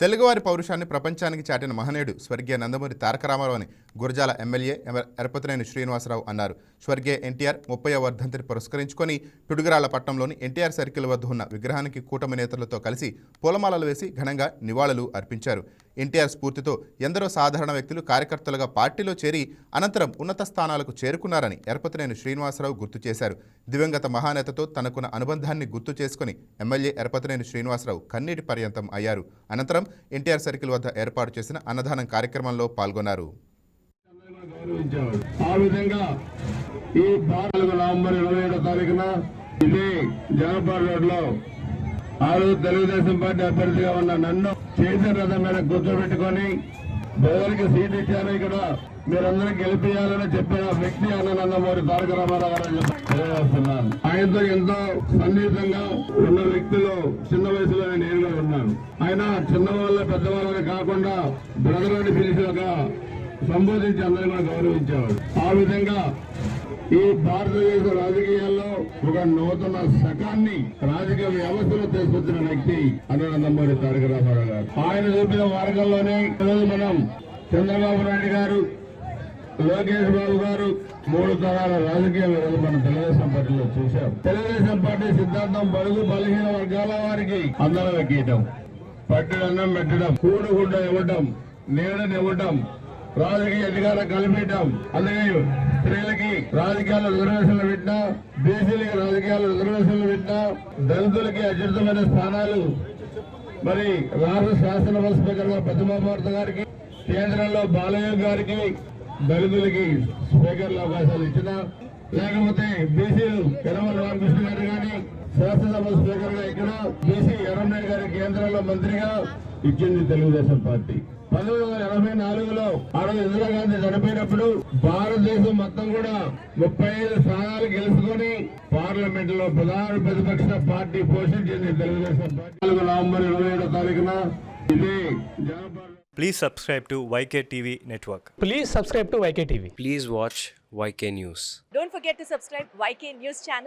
తెలుగువారి పౌరుషాన్ని ప్రపంచానికి చాటిన మహనీయుడు స్వర్గీయ నందమూరి తారక రామారావు అని గురజాల ఎమ్మెల్యే ఎమ- ఎరపతినేని శ్రీనివాసరావు అన్నారు. స్వర్గీయ ఎన్టీఆర్ ముప్పై వర్ధంతిని పురస్కరించుకొని పిడుగురాళ్ళ పట్టణంలోని ఎన్టీఆర్ సర్కిల్ వద్ద ఉన్న విగ్రహానికి కూటమి నేతలతో కలిసి పూలమాలలు వేసి ఘనంగా నివాళులు అర్పించారు. ఎన్టీఆర్ స్ఫూర్తితో ఎందరో సాధారణ వ్యక్తులు కార్యకర్తలుగా పార్టీలో చేరి అనంతరం ఉన్నత స్థానాలకు చేరుకున్నారని ఎరపతినేని శ్రీనివాసరావు గుర్తు చేశారు. దివంగత మహానేతతో తనకున్న అనుబంధాన్ని గుర్తు చేసుకుని ఎమ్మెల్యే ఎరపతినేని శ్రీనివాసరావు కన్నీటి పర్యంతం అయ్యారు. అనంతరం ఎన్టీఆర్ సర్కిల్ వద్ద ఏర్పాటు చేసిన అన్నదానం కార్యక్రమంలో పాల్గొన్నారు. ఆ విధంగా ఈ నవంబర్ ఇరవై ఏడో తారీఖున రోడ్లో ఆ రోజు తెలుగుదేశం పార్టీ అభ్యర్థిగా ఉన్న నన్ను చేసిన రథం మీద కూర్చోబెట్టుకొని బెదరికి సీట్ ఇచ్చారు ఇక్కడ. మీరందరూ గెలిపియాలని చెప్పిన వ్యక్తి అన్న నందమూరి తారక రామారావు గారు తెలియజేస్తున్నాను. ఆయనతో ఎంతో సన్నిహితంగా ఉన్న వ్యక్తులు చిన్న వయసులో నేను ఉన్నాను. ఆయన చిన్నవాళ్ళ పెద్దవాళ్ళని కాకుండా బ్రదర్ అని పిలిచి ఒక సంబోధించి అందరూ కూడా గౌరవించేవాడు. ఆ విధంగా ఈ భారతదేశ రాజకీయాల్లో ఒక నూతన శకాన్ని రాజకీయ వ్యవస్థలో తీసుకొచ్చిన వ్యక్తి అన్ననందమూరి తారక రామారావు గారు. ఆయన చూపిన మార్గంలోనే ఈరోజు మనం చంద్రబాబు నాయుడు గారు లోకేష్ బాబు గారు మూడు తరాల రాజకీయ విరోధం మన తెలుగుదేశం పార్టీలో చూశాం. తెలుగుదేశం పార్టీ సిద్ధాంతం బడుగు బలహీన వర్గాల వారికి అందరం ఎక్కియటం పట్టడన్నం పెట్టడం కూడుగుడ్డ ఇవ్వటం నీడనివ్వటం రాజకీయ అధికారం కల్పించాం అలాగే స్త్రీలకి రాజకీయాల్లో రిజర్వేషన్లు పెట్టినా బీసీలకి రాజకీయాల్లో రిజర్వేషన్లు పెట్టినా దళితులకి అత్యుత్తమైన స్థానాలు. మరి రాష్ట్ర శాసనసభ స్పీకర్గా గారికి కేంద్రంలో బాలయ్య గారికి దళితులకి స్పీకర్లు అవకాశాలు ఇచ్చిన లేకపోతే బీసీలు యనమల రామకృష్ణ గారు కానీ శాసనసభ స్పీకర్గా ఇక్కడ బీసీ ఎర్రమనేని గారి కేంద్రంలో మంత్రిగా ఇచ్చింది తెలుగుదేశం పార్టీ పంతొమ్మిది వందల ఎనభై నాలుగులో ఆ రోజు ఇందిరాగాంధీ చనిపోయినప్పుడు భారతదేశం మొత్తం కూడా ముప్పై ఐదు స్థానాలు గెలుచుకొని పార్లమెంట్లో ప్రధాన ప్రతిపక్ష పార్టీ పోషించింది తెలుగుదేశం పార్టీ నాలుగు నవంబర్ ఇరవై ఏడో తారీఖున ఇది Please subscribe to YK TV Network. Please subscribe to YK TV. Please watch YK News. Don't forget to subscribe YK News channel